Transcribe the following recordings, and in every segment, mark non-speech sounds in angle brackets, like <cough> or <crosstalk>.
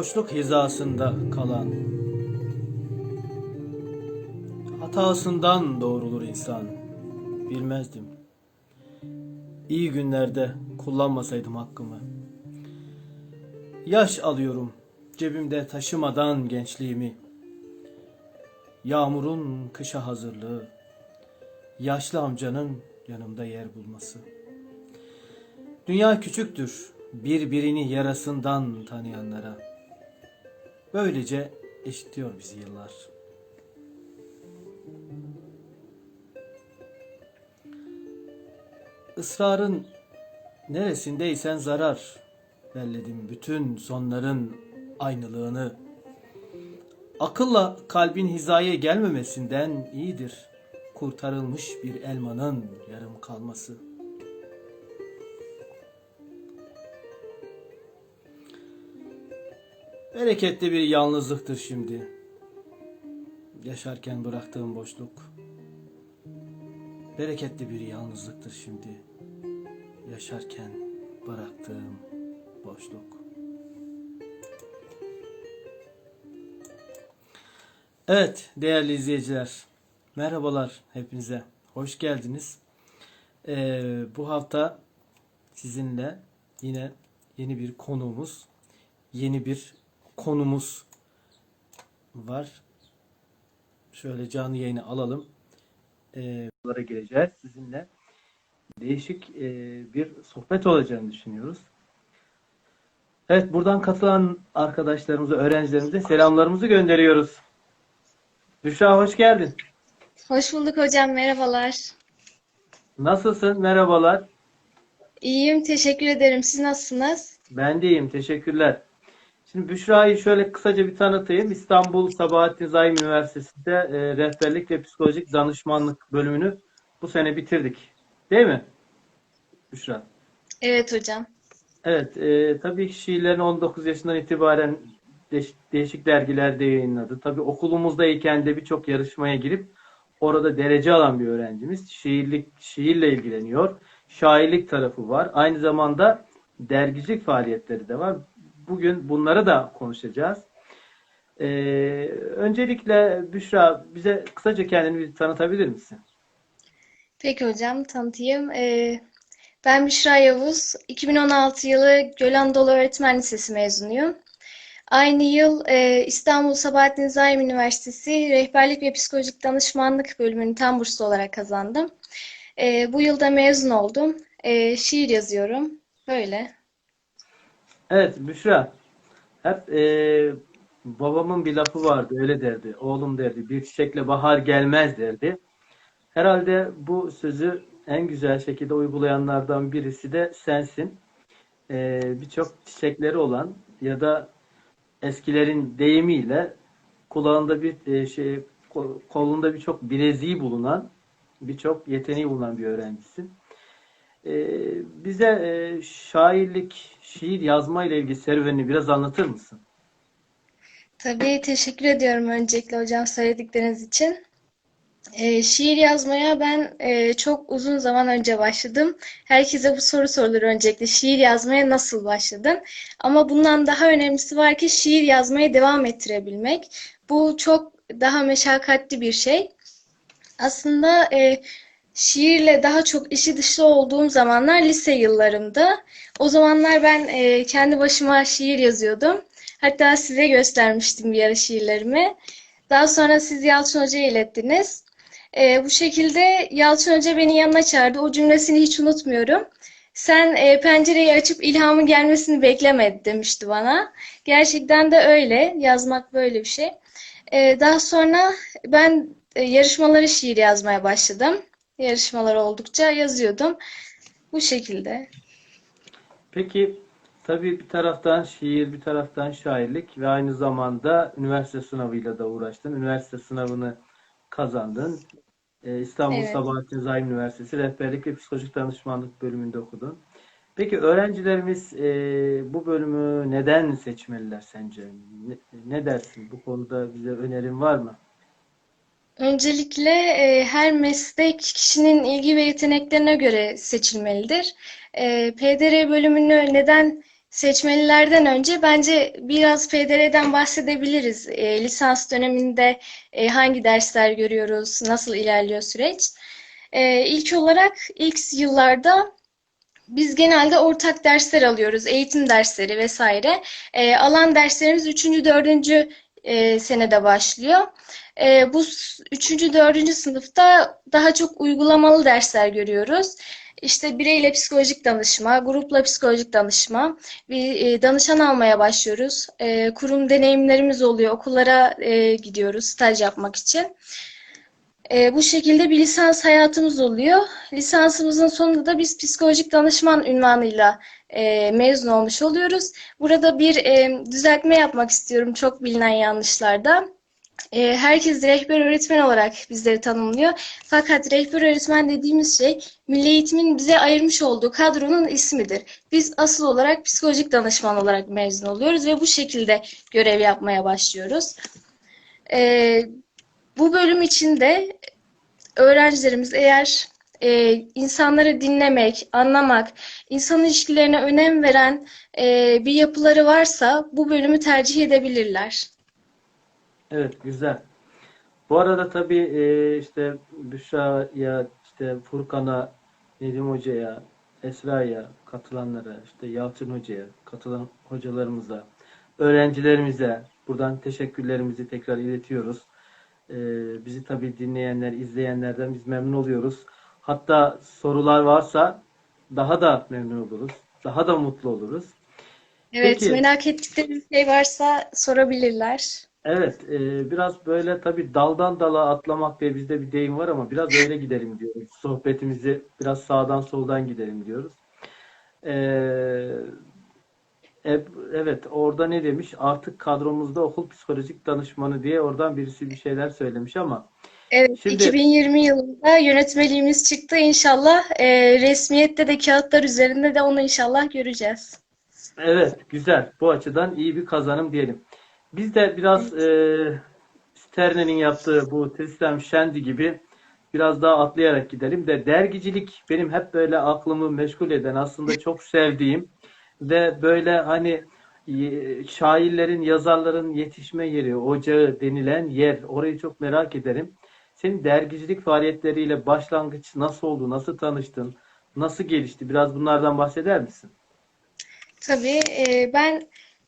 boşluk hizasında kalan hatasından doğrulur insan bilmezdim. İyi günlerde kullanmasaydım hakkımı. Yaş alıyorum cebimde taşımadan gençliğimi. Yağmurun kışa hazırlığı, yaşlı amcanın yanımda yer bulması. Dünya küçüktür birbirini yarasından tanıyanlara. Böylece eşitiyor bizi yıllar. Israrın neresindeysen zarar. Belledim bütün sonların aynılığını. Akılla kalbin hizaya gelmemesinden iyidir. Kurtarılmış bir elmanın yarım kalması. Bereketli bir yalnızlıktır şimdi. Yaşarken bıraktığım boşluk. Bereketli bir yalnızlıktır şimdi. Yaşarken bıraktığım boşluk. Evet değerli izleyiciler. Merhabalar hepinize. Hoş geldiniz. Ee, bu hafta sizinle yine yeni bir konuğumuz, yeni bir konumuz var. Şöyle canlı yayını alalım. Ee, bunlara gireceğiz sizinle. Değişik e, bir sohbet olacağını düşünüyoruz. Evet, buradan katılan arkadaşlarımıza, öğrencilerimize selamlarımızı gönderiyoruz. Büşra hoş geldin. Hoş bulduk hocam, merhabalar. Nasılsın? Merhabalar. İyiyim, teşekkür ederim. Siz nasılsınız? Ben de iyiyim. Teşekkürler. Şimdi Büşra'yı şöyle kısaca bir tanıtayım. İstanbul Sabahattin Zaim Üniversitesi'nde e, rehberlik ve psikolojik danışmanlık bölümünü bu sene bitirdik. Değil mi? Büşra. Evet hocam. Evet, e, tabii ki şiirlerini 19 yaşından itibaren değiş- değişik dergilerde yayınladı. Tabii okulumuzdayken de birçok yarışmaya girip orada derece alan bir öğrencimiz. Şiirlik, şiirle ilgileniyor. Şairlik tarafı var. Aynı zamanda dergicilik faaliyetleri de var. Bugün bunları da konuşacağız. E, öncelikle Büşra bize kısaca kendini bir tanıtabilir misin? Peki hocam, tanıtayım. Ee, ben Büşra Yavuz. 2016 yılı Göl Dolu Öğretmen Lisesi mezunuyum. Aynı yıl e, İstanbul Sabahattin Zaim Üniversitesi Rehberlik ve Psikolojik Danışmanlık bölümünü tam burslu olarak kazandım. E, bu yılda mezun oldum. E, şiir yazıyorum. Böyle. Evet Büşra. Hep e, babamın bir lafı vardı öyle derdi. Oğlum derdi bir çiçekle bahar gelmez derdi. Herhalde bu sözü en güzel şekilde uygulayanlardan birisi de sensin. E, birçok çiçekleri olan ya da eskilerin deyimiyle kulağında bir e, şey kol- kolunda birçok bileziği bulunan birçok yeteneği bulunan bir öğrencisin. E, bize e, şairlik, şiir yazma ile ilgili serüvenini biraz anlatır mısın? Tabii teşekkür ediyorum öncelikle hocam söyledikleriniz için. Ee, şiir yazmaya ben e, çok uzun zaman önce başladım. Herkese bu soru sorulur öncelikle. Şiir yazmaya nasıl başladın? Ama bundan daha önemlisi var ki şiir yazmaya devam ettirebilmek. Bu çok daha meşakkatli bir şey. Aslında e, şiirle daha çok işi dışı olduğum zamanlar lise yıllarımda. O zamanlar ben e, kendi başıma şiir yazıyordum. Hatta size göstermiştim bir ara şiirlerimi. Daha sonra siz Yalçın Hoca'ya ilettiniz. E, bu şekilde Yalçın Hoca beni yanına çağırdı. O cümlesini hiç unutmuyorum. Sen e, pencereyi açıp ilhamın gelmesini bekleme demişti bana. Gerçekten de öyle. Yazmak böyle bir şey. E, daha sonra ben e, yarışmalara şiir yazmaya başladım. Yarışmalar oldukça yazıyordum. Bu şekilde. Peki tabii bir taraftan şiir, bir taraftan şairlik ve aynı zamanda üniversite sınavıyla da uğraştın. Üniversite sınavını kazandın. Ee, İstanbul Evet. Sabahattin Zaim Üniversitesi Rehberlik ve Psikolojik Danışmanlık bölümünde okudun. Peki öğrencilerimiz e, bu bölümü neden seçmeliler sence? Ne, ne dersin? Bu konuda bize önerin var mı? Öncelikle e, her meslek kişinin ilgi ve yeteneklerine göre seçilmelidir. E, PDR bölümünü neden seçmelilerden önce bence biraz PDR'den bahsedebiliriz. E, lisans döneminde e, hangi dersler görüyoruz, nasıl ilerliyor süreç? E, ilk olarak ilk yıllarda biz genelde ortak dersler alıyoruz, eğitim dersleri vesaire. E, alan derslerimiz 3. 4. E, senede başlıyor. E, bu 3. 4. sınıfta daha çok uygulamalı dersler görüyoruz. İşte bireyle psikolojik danışma, grupla psikolojik danışma, bir e, danışan almaya başlıyoruz. E, kurum deneyimlerimiz oluyor, okullara e, gidiyoruz staj yapmak için. E, bu şekilde bir lisans hayatımız oluyor. Lisansımızın sonunda da biz psikolojik danışman ünvanıyla e, mezun olmuş oluyoruz. Burada bir e, düzeltme yapmak istiyorum çok bilinen yanlışlarda. E, herkes rehber öğretmen olarak bizleri tanımlıyor. Fakat rehber öğretmen dediğimiz şey Milli Eğitim'in bize ayırmış olduğu kadronun ismidir. Biz asıl olarak psikolojik danışman olarak mezun oluyoruz ve bu şekilde görev yapmaya başlıyoruz. E, bu bölüm içinde öğrencilerimiz eğer e, insanları dinlemek, anlamak, insan ilişkilerine önem veren e, bir yapıları varsa bu bölümü tercih edebilirler. Evet, güzel. Bu arada tabii e, işte Büşra'ya, işte Furkan'a, Nedim Hoca'ya, Esra'ya, katılanlara, işte Yalçın Hoca'ya, katılan hocalarımıza, öğrencilerimize buradan teşekkürlerimizi tekrar iletiyoruz. E, bizi tabii dinleyenler, izleyenlerden biz memnun oluyoruz. Hatta sorular varsa daha da memnun oluruz. Daha da mutlu oluruz. Evet, Peki, merak ettikleri bir şey varsa sorabilirler. Evet, e, biraz böyle tabii daldan dala atlamak diye bizde bir deyim var ama biraz öyle gidelim diyoruz. Sohbetimizi biraz sağdan soldan gidelim diyoruz. E, e- evet, orada ne demiş? Artık kadromuzda okul psikolojik danışmanı diye oradan birisi bir şeyler söylemiş ama Evet, şimdi 2020 yılında yönetmeliğimiz çıktı. İnşallah e, resmiyette de kağıtlar üzerinde de onu inşallah göreceğiz. evet güzel. Bu açıdan iyi bir kazanım diyelim. Biz de biraz Evet. e, Sterne'nin yaptığı bu Tristan Shandy gibi biraz daha atlayarak gidelim de dergicilik benim hep böyle aklımı meşgul eden aslında çok sevdiğim ve böyle hani e, şairlerin, yazarların yetişme yeri, ocağı denilen yer. Orayı çok merak ederim. Senin dergicilik faaliyetleriyle başlangıç nasıl oldu? Nasıl tanıştın? Nasıl gelişti? Biraz bunlardan bahseder misin? Tabii e, ben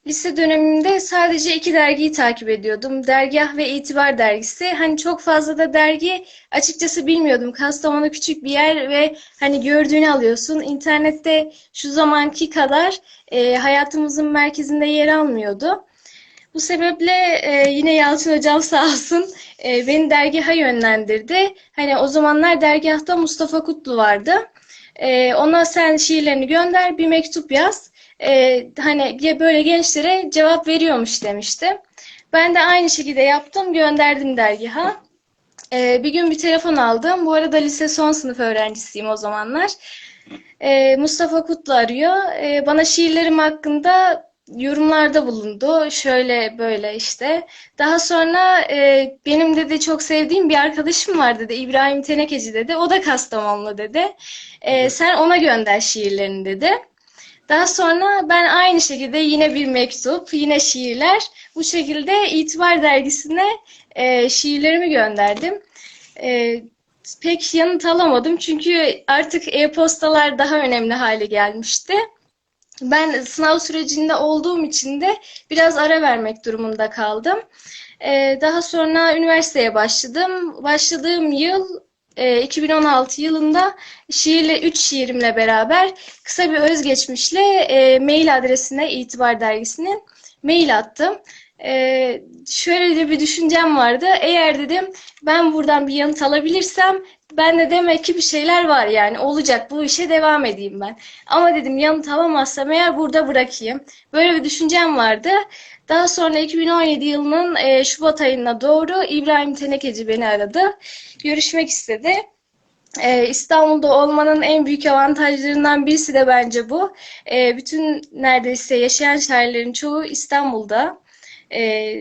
lise döneminde sadece iki dergiyi takip ediyordum. Dergah ve İtibar dergisi. Hani çok fazla da dergi açıkçası bilmiyordum. Kastamonu küçük bir yer ve hani gördüğünü alıyorsun. İnternette şu zamanki kadar e, hayatımızın merkezinde yer almıyordu. Bu sebeple e, yine Yalçın Hocam sağ olsun e, beni dergaha yönlendirdi. Hani o zamanlar dergahta Mustafa Kutlu vardı. E, ona sen şiirlerini gönder, bir mektup yaz. E, hani böyle gençlere cevap veriyormuş demişti. Ben de aynı şekilde yaptım, gönderdim dergaha. E, bir gün bir telefon aldım. Bu arada lise son sınıf öğrencisiyim o zamanlar. E, Mustafa Kutlu arıyor. E, bana şiirlerim hakkında yorumlarda bulundu. Şöyle böyle işte. Daha sonra e, benim dedi çok sevdiğim bir arkadaşım var dedi. İbrahim Tenekeci dedi. O da Kastamonlu dedi. E, sen ona gönder şiirlerini dedi. Daha sonra ben aynı şekilde yine bir mektup, yine şiirler. Bu şekilde İtibar Dergisi'ne e, şiirlerimi gönderdim. E, pek yanıt alamadım çünkü artık e-postalar daha önemli hale gelmişti. Ben sınav sürecinde olduğum için de biraz ara vermek durumunda kaldım. Ee, daha sonra üniversiteye başladım. Başladığım yıl e, 2016 yılında şiirle 3 şiirimle beraber kısa bir özgeçmişle e, mail adresine İtibar Dergisi'nin mail attım. Ee, şöyle de bir düşüncem vardı. Eğer dedim ben buradan bir yanıt alabilirsem ben de demek ki bir şeyler var yani olacak bu işe devam edeyim ben. Ama dedim yanıt alamazsam eğer burada bırakayım. Böyle bir düşüncem vardı. Daha sonra 2017 yılının e, Şubat ayına doğru İbrahim Tenekeci beni aradı. Görüşmek istedi. E, İstanbul'da olmanın en büyük avantajlarından birisi de bence bu. E, bütün neredeyse yaşayan şairlerin çoğu İstanbul'da. E,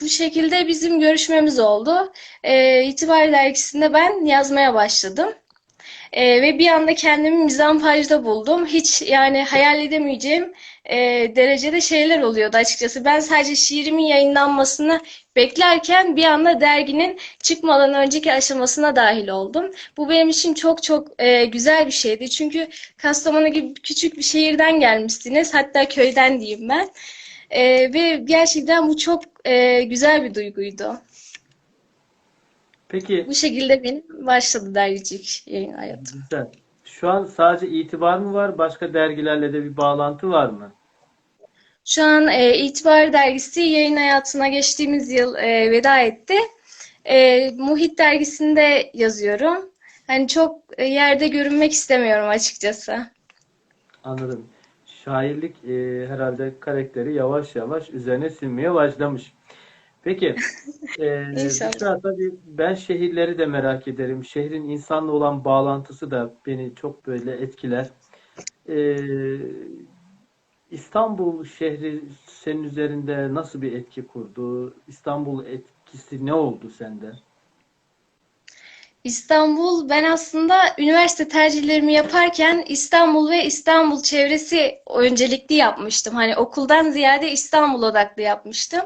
bu şekilde bizim görüşmemiz oldu. E, İtibar Dergisi'nde ben yazmaya başladım. E, ve bir anda kendimi Mizampaj'da buldum. Hiç yani hayal edemeyeceğim e, derecede şeyler oluyordu açıkçası. Ben sadece şiirimin yayınlanmasını beklerken bir anda derginin çıkmadan önceki aşamasına dahil oldum. Bu benim için çok çok e, güzel bir şeydi. Çünkü Kastamonu gibi küçük bir şehirden gelmişsiniz. Hatta köyden diyeyim ben. E, ve gerçekten bu çok e, güzel bir duyguydu. Peki Bu şekilde benim başladı dergicilik yayın hayatım. güzel. Şu an sadece itibar mı var? Başka dergilerle de bir bağlantı var mı? Şu an e, İtibar Dergisi yayın hayatına geçtiğimiz yıl e, veda etti. E, Muhit Dergisi'nde yazıyorum. Hani çok e, yerde görünmek istemiyorum açıkçası. Anladım. Şairlik e, herhalde karakteri yavaş yavaş üzerine sinmeye başlamış. Peki, <laughs> e. Büşra tabii ben şehirleri de merak ederim. Şehrin insanla olan bağlantısı da beni çok böyle etkiler. E, İstanbul şehri senin üzerinde nasıl bir etki kurdu? İstanbul etkisi ne oldu sende? İstanbul, ben aslında üniversite tercihlerimi yaparken İstanbul ve İstanbul çevresi öncelikli yapmıştım. Hani okuldan ziyade İstanbul odaklı yapmıştım.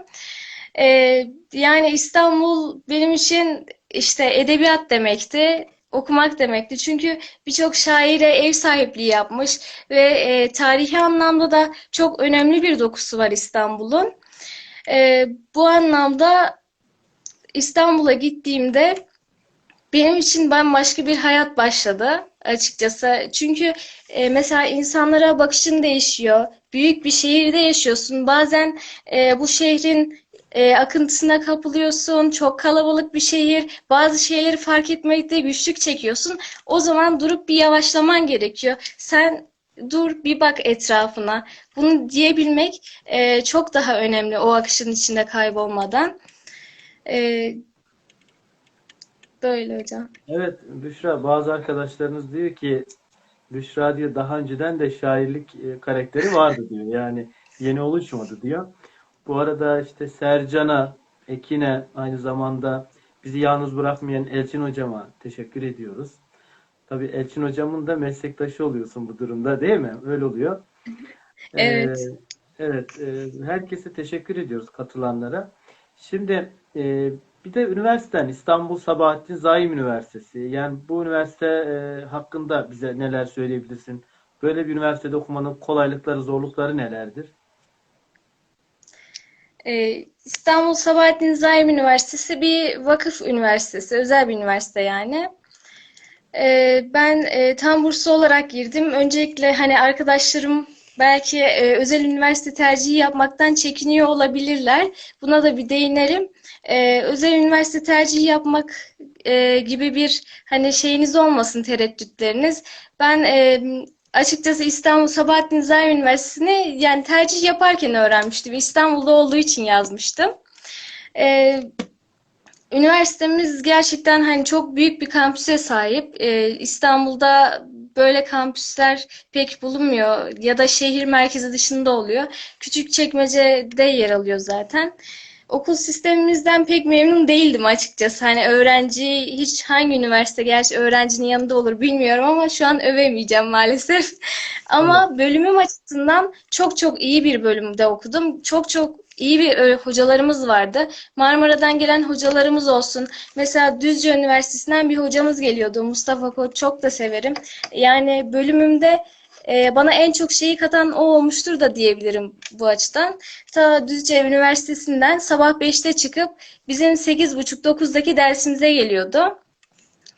Ee, yani İstanbul benim için işte edebiyat demekti, okumak demekti. Çünkü birçok şaire ev sahipliği yapmış ve e, tarihi anlamda da çok önemli bir dokusu var İstanbul'un. Ee, bu anlamda İstanbul'a gittiğimde benim için bambaşka bir hayat başladı açıkçası. Çünkü e, mesela insanlara bakışın değişiyor. Büyük bir şehirde yaşıyorsun. Bazen e, bu şehrin e, akıntısına kapılıyorsun. Çok kalabalık bir şehir. Bazı şeyleri fark etmekte güçlük çekiyorsun. O zaman durup bir yavaşlaman gerekiyor. Sen dur bir bak etrafına. Bunu diyebilmek e, çok daha önemli o akışın içinde kaybolmadan. E, böyle hocam. Evet Büşra bazı arkadaşlarınız diyor ki Büşra diyor daha önceden de şairlik e, karakteri vardı diyor. Yani yeni oluşmadı diyor. Bu arada işte Sercan'a, Ekin'e aynı zamanda bizi yalnız bırakmayan Elçin hocama teşekkür ediyoruz. Tabii Elçin hocamın da meslektaşı oluyorsun bu durumda değil mi? Öyle oluyor. Ee, Evet. evet, e, herkese teşekkür ediyoruz katılanlara. Şimdi e, bir de üniversiten İstanbul Sabahattin Zaim Üniversitesi. Yani bu üniversite e, hakkında bize neler söyleyebilirsin? Böyle bir üniversitede okumanın kolaylıkları, zorlukları nelerdir? Ee, İstanbul Sabahattin Zaim Üniversitesi bir vakıf üniversitesi, özel bir üniversite yani. Ee, ben e, tam burslu olarak girdim. Öncelikle hani arkadaşlarım belki e, özel üniversite tercihi yapmaktan çekiniyor olabilirler. Buna da bir değinerim. Ee, özel üniversite tercihi yapmak e, gibi bir hani şeyiniz olmasın tereddütleriniz. Ben e, açıkçası İstanbul Sabahattin Zaim Üniversitesi'ni yani tercih yaparken öğrenmiştim. İstanbul'da olduğu için yazmıştım. Ee, Üniversitemiz gerçekten hani çok büyük bir kampüse sahip. Ee, İstanbul'da böyle kampüsler pek bulunmuyor ya da şehir merkezi dışında oluyor. Küçükçekmece'de yer alıyor zaten. Okul sistemimizden pek memnun değildim açıkçası. Hani öğrenci hiç hangi üniversite gerçi öğrencinin yanında olur bilmiyorum ama şu an övemeyeceğim maalesef. Evet. <laughs> Ama bölümüm açısından çok çok iyi bir bölümde okudum. Çok çok iyi bir e, hocalarımız vardı. Marmara'dan gelen hocalarımız olsun. Mesela Düzce Üniversitesi'nden bir hocamız geliyordu. Mustafa Koç çok da severim. Yani bölümümde e, bana en çok şeyi katan o olmuştur da diyebilirim bu açıdan. Ta Düzce Üniversitesi'nden sabah 5'te çıkıp bizim 8.30-9'daki dersimize geliyordu.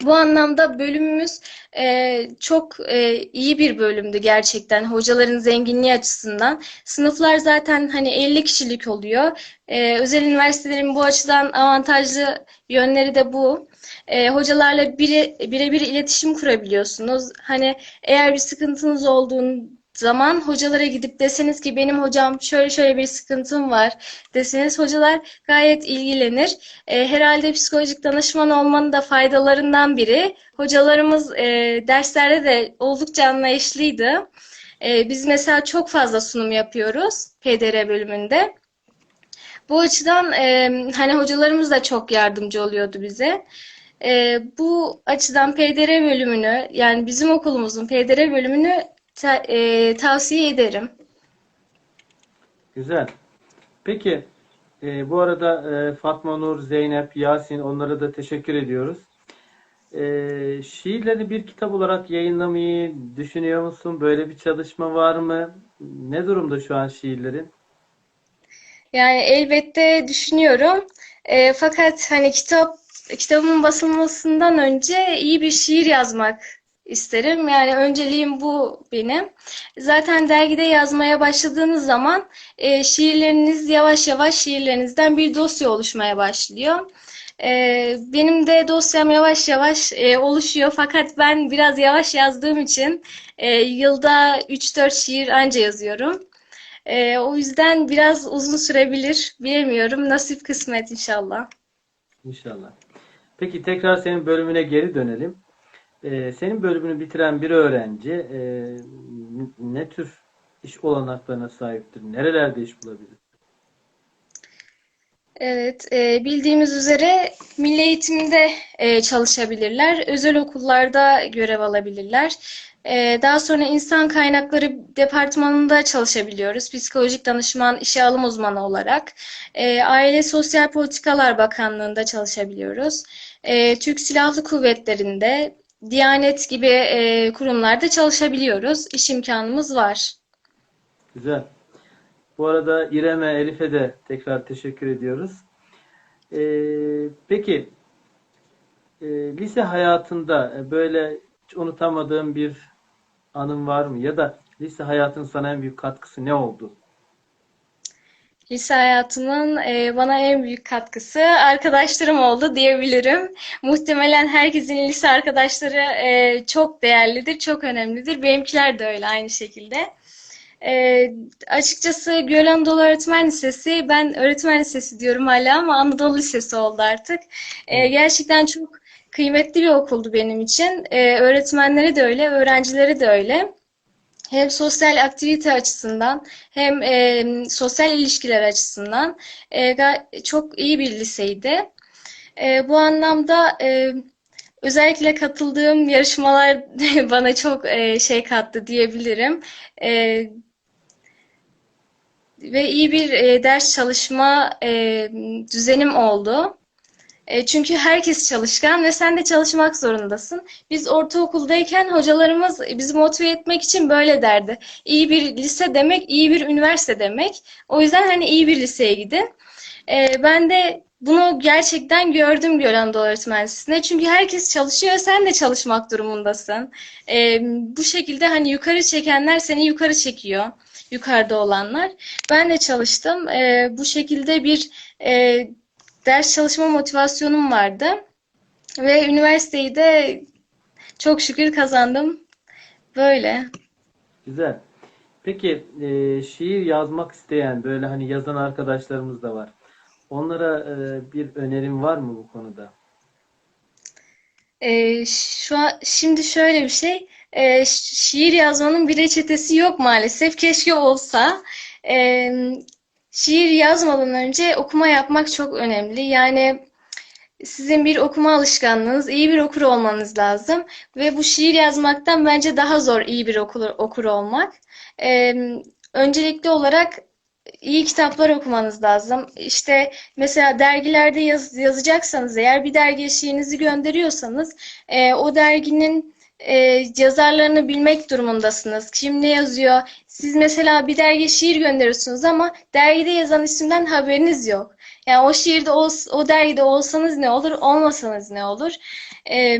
Bu anlamda bölümümüz e, çok e, iyi bir bölümdü gerçekten hocaların zenginliği açısından. Sınıflar zaten hani 50 kişilik oluyor. E, özel üniversitelerin bu açıdan avantajlı yönleri de bu. E, hocalarla bire, birebir iletişim kurabiliyorsunuz. Hani eğer bir sıkıntınız olduğun zaman hocalara gidip deseniz ki benim hocam şöyle şöyle bir sıkıntım var deseniz hocalar gayet ilgilenir. E, herhalde psikolojik danışman olmanın da faydalarından biri. Hocalarımız e, derslerde de oldukça anlayışlıydı. E, biz mesela çok fazla sunum yapıyoruz PDR bölümünde. Bu açıdan e, hani hocalarımız da çok yardımcı oluyordu bize. E, bu açıdan PDR bölümünü yani bizim okulumuzun PDR bölümünü ta- e, tavsiye ederim. Güzel. Peki e, bu arada e, Fatma Nur, Zeynep, Yasin onlara da teşekkür ediyoruz. E, şiirleri bir kitap olarak yayınlamayı düşünüyor musun? Böyle bir çalışma var mı? Ne durumda şu an şiirlerin? Yani elbette düşünüyorum. E, fakat hani kitap kitabın basılmasından önce iyi bir şiir yazmak isterim. Yani önceliğim bu benim. Zaten dergide yazmaya başladığınız zaman e, şiirleriniz yavaş yavaş şiirlerinizden bir dosya oluşmaya başlıyor. E, benim de dosyam yavaş yavaş e, oluşuyor. Fakat ben biraz yavaş yazdığım için e, yılda 3-4 şiir anca yazıyorum. Ee, o yüzden biraz uzun sürebilir. Bilemiyorum. Nasip kısmet inşallah. İnşallah. Peki tekrar senin bölümüne geri dönelim. E, senin bölümünü bitiren bir öğrenci e, ne tür iş olanaklarına sahiptir? Nerelerde iş bulabilir? Evet, e, bildiğimiz üzere milli eğitimde e, çalışabilirler. Özel okullarda görev alabilirler. E, daha sonra insan kaynakları departmanında çalışabiliyoruz. Psikolojik danışman, işe alım uzmanı olarak. E, Aile Sosyal Politikalar Bakanlığı'nda çalışabiliyoruz. E, Türk Silahlı Kuvvetleri'nde, Diyanet gibi e, kurumlarda çalışabiliyoruz. İş imkanımız var. Güzel. Bu arada İrem'e, Elif'e de tekrar teşekkür ediyoruz. Ee, peki e, lise hayatında böyle hiç unutamadığın bir anın var mı? Ya da lise hayatın sana en büyük katkısı ne oldu? Lise hayatımın e, bana en büyük katkısı arkadaşlarım oldu diyebilirim. Muhtemelen herkesin lise arkadaşları e, çok değerlidir, çok önemlidir. Benimkiler de öyle aynı şekilde. E, açıkçası Göl Anadolu Öğretmen Lisesi, ben öğretmen lisesi diyorum hala ama Anadolu Lisesi oldu artık. E, gerçekten çok kıymetli bir okuldu benim için. E, öğretmenleri de öyle, öğrencileri de öyle. Hem sosyal aktivite açısından hem e, sosyal ilişkiler açısından e, çok iyi bir liseydi. E, bu anlamda e, özellikle katıldığım yarışmalar <laughs> bana çok e, şey kattı diyebilirim. E, ve iyi bir e, ders çalışma e, düzenim oldu. E, çünkü herkes çalışkan ve sen de çalışmak zorundasın. Biz ortaokuldayken hocalarımız bizi motive etmek için böyle derdi. İyi bir lise demek, iyi bir üniversite demek. O yüzden hani iyi bir liseye gidin. E, ben de bunu gerçekten gördüm Göl Anadolu Öğretmen. Çünkü herkes çalışıyor, sen de çalışmak durumundasın. E, bu şekilde hani yukarı çekenler seni yukarı çekiyor, yukarıda olanlar. Ben de çalıştım. Bu şekilde bir ders çalışma motivasyonum vardı. Ve üniversiteyi de çok şükür kazandım. Böyle. Güzel. Peki e, şiir yazmak isteyen böyle hani yazan arkadaşlarımız da var. Onlara e, bir önerim var mı bu konuda? Ee, şu an, şimdi şöyle bir şey. Şi- şiir yazmanın bir reçetesi yok maalesef. Keşke olsa. Ee, şiir yazmadan önce okuma yapmak çok önemli. Yani Sizin bir okuma alışkanlığınız, iyi bir okur olmanız lazım ve bu şiir yazmaktan bence daha zor iyi bir okur, okur olmak. Ee, öncelikli olarak iyi kitaplar okumanız lazım. İşte mesela dergilerde yaz, yazacaksanız eğer bir dergiye şiirinizi gönderiyorsanız e, o derginin e, yazarlarını bilmek durumundasınız. Kim ne yazıyor? Siz mesela bir dergiye şiir gönderiyorsunuz ama dergide yazan isimden haberiniz yok. Yani o şiirde o dergide olsanız ne olur, olmasanız ne olur? Ee,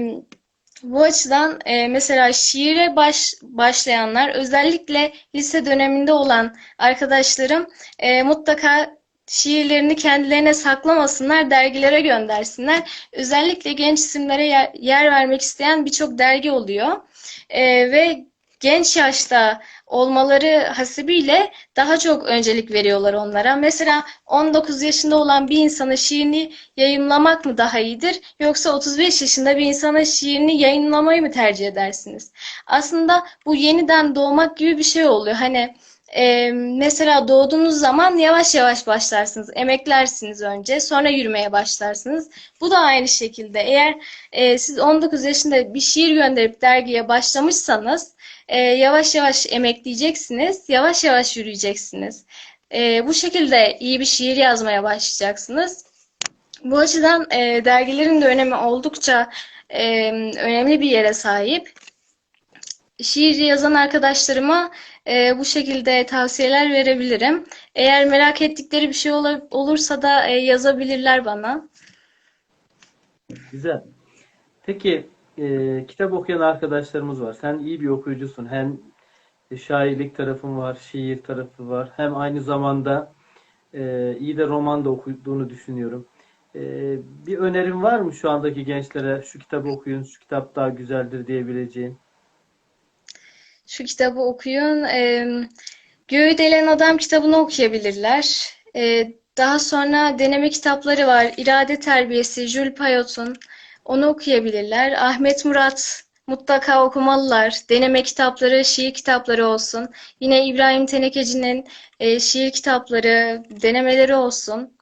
bu açıdan e, mesela şiire baş, başlayanlar, özellikle lise döneminde olan arkadaşlarım e, mutlaka şiirlerini kendilerine saklamasınlar, dergilere göndersinler. Özellikle genç isimlere yer, vermek isteyen birçok dergi oluyor. E, ve genç yaşta olmaları hasebiyle daha çok öncelik veriyorlar onlara. Mesela 19 yaşında olan bir insana şiirini yayımlamak mı daha iyidir, yoksa 35 yaşında bir insana şiirini yayınlamayı mı tercih edersiniz? Aslında bu yeniden doğmak gibi bir şey oluyor. Hani e, mesela doğduğunuz zaman yavaş yavaş başlarsınız, emeklersiniz önce, sonra yürümeye başlarsınız. Bu da aynı şekilde. Eğer e, siz 19 yaşında bir şiir gönderip dergiye başlamışsanız, e, yavaş yavaş emekleyeceksiniz, yavaş yavaş yürüyeceksiniz. E, bu şekilde iyi bir şiir yazmaya başlayacaksınız. Bu açıdan e, dergilerin de önemi oldukça e, önemli bir yere sahip. Şiir yazan arkadaşlarıma e, bu şekilde tavsiyeler verebilirim. Eğer merak ettikleri bir şey ola- olursa da e, yazabilirler bana. Güzel. Peki e, kitap okuyan arkadaşlarımız var. Sen iyi bir okuyucusun. Hem şairlik tarafın var, şiir tarafı var. Hem aynı zamanda e, iyi de roman da okuduğunu düşünüyorum. E, bir önerin var mı şu andaki gençlere? Şu kitabı okuyun, şu kitap daha güzeldir diyebileceğin. Şu kitabı okuyun. E, Göğü Delen Adam kitabını okuyabilirler. E, daha sonra deneme kitapları var. İrade Terbiyesi, Jules Payot'un. Onu okuyabilirler. Ahmet Murat mutlaka okumalılar. Deneme kitapları, şiir kitapları olsun. Yine İbrahim Tenekeci'nin e, şiir kitapları, denemeleri olsun.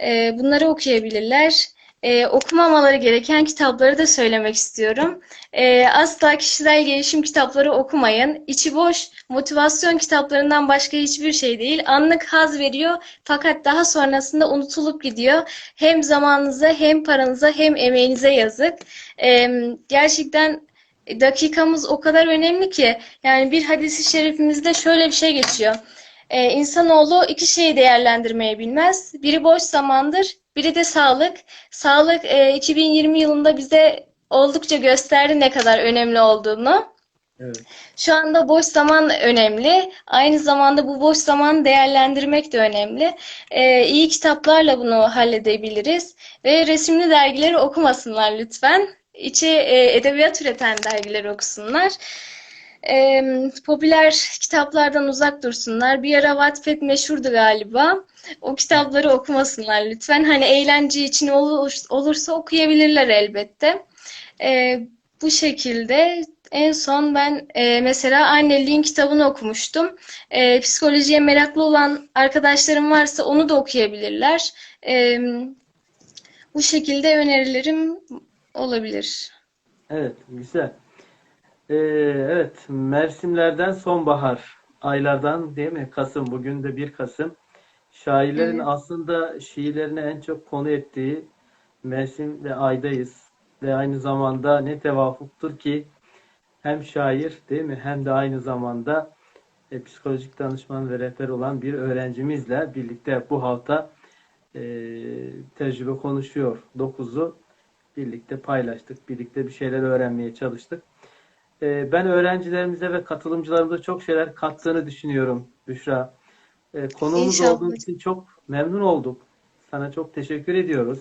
E, bunları okuyabilirler. E, okumamaları gereken kitapları da söylemek istiyorum. E, asla kişisel gelişim kitapları okumayın. İçi boş, motivasyon kitaplarından başka hiçbir şey değil. Anlık haz veriyor fakat daha sonrasında unutulup gidiyor. Hem zamanınıza hem paranıza hem emeğinize yazık. E, gerçekten dakikamız o kadar önemli ki yani bir hadisi şerifimizde şöyle bir şey geçiyor. Ee, insanoğlu iki şeyi değerlendirmeyi bilmez. Biri boş zamandır, biri de sağlık. Sağlık e, 2020 yılında bize oldukça gösterdi ne kadar önemli olduğunu. Evet. Şu anda boş zaman önemli. Aynı zamanda bu boş zamanı değerlendirmek de önemli. Ee, iyi kitaplarla bunu halledebiliriz. Ve resimli dergileri okumasınlar lütfen. İçi e, edebiyat üreten dergileri okusunlar. Ee, popüler kitaplardan uzak dursunlar. Bir ara Wattpad meşhurdu galiba. O kitapları okumasınlar lütfen. Hani eğlence için olur, olursa okuyabilirler elbette. Ee, bu şekilde en son ben e, mesela anneliğin kitabını okumuştum. E, psikolojiye meraklı olan arkadaşlarım varsa onu da okuyabilirler. E, bu şekilde önerilerim olabilir. Evet, güzel. Ee, evet, mevsimlerden sonbahar aylardan değil mi? Kasım, bugün de 1 Kasım. Şairlerin Evet. aslında şiirlerine en çok konu ettiği mevsim ve aydayız. Ve aynı zamanda ne tevafuktur ki hem şair değil mi? Hem de aynı zamanda e, psikolojik danışman ve rehber olan bir öğrencimizle birlikte bu hafta e, tecrübe konuşuyor. Dokuzu birlikte paylaştık. Birlikte bir şeyler öğrenmeye çalıştık. E, ben öğrencilerimize ve katılımcılarımıza çok şeyler kattığını düşünüyorum Büşra. E, konuğumuz İnşallah olduğun için çok memnun olduk. Sana çok teşekkür ediyoruz.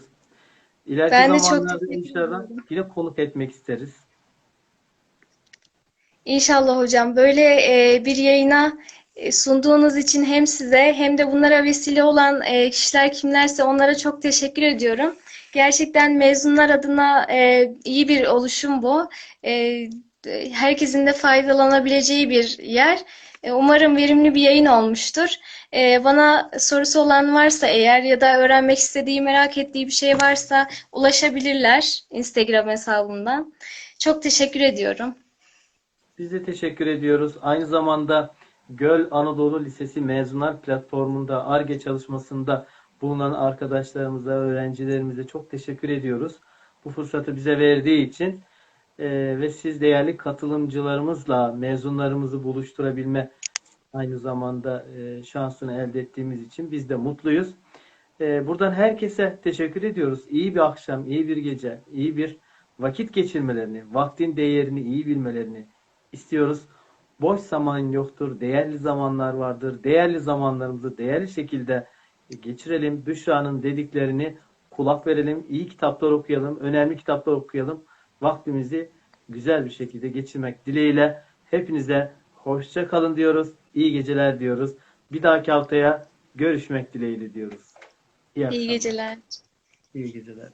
İleriki Ben de çok zamanlarda inşallah yine konuk etmek isteriz. İnşallah hocam böyle e, bir yayına e, sunduğunuz için hem size hem de bunlara vesile olan e, kişiler kimlerse onlara çok teşekkür ediyorum. Gerçekten mezunlar adına iyi bir oluşum bu. E, herkesin de faydalanabileceği bir yer. E, umarım verimli bir yayın olmuştur. E, bana sorusu olan varsa eğer ya da öğrenmek istediği, merak ettiği bir şey varsa ulaşabilirler Instagram hesabımdan. Çok teşekkür ediyorum. Biz de teşekkür ediyoruz. Aynı zamanda Göl Anadolu Lisesi Mezunlar Platformu'nda Ar-Ge çalışmasında bulunan arkadaşlarımıza, öğrencilerimize çok teşekkür ediyoruz. Bu fırsatı bize verdiği için e, ve siz değerli katılımcılarımızla mezunlarımızı buluşturabilme aynı zamanda e, şansını elde ettiğimiz için biz de mutluyuz. E, buradan herkese teşekkür ediyoruz. İyi bir akşam, iyi bir gece, iyi bir vakit geçirmelerini, vaktin değerini iyi bilmelerini istiyoruz. Boş zaman yoktur, değerli zamanlar vardır. Değerli zamanlarımızı değerli şekilde geçirelim. Büşra'nın dediklerini kulak verelim. İyi kitaplar okuyalım, önemli kitaplar okuyalım. Vaktimizi güzel bir şekilde geçirmek dileğiyle hepinize hoşça kalın diyoruz. İyi geceler diyoruz. Bir dahaki haftaya görüşmek dileğiyle diyoruz. İyi İyi geceler. İyi geceler.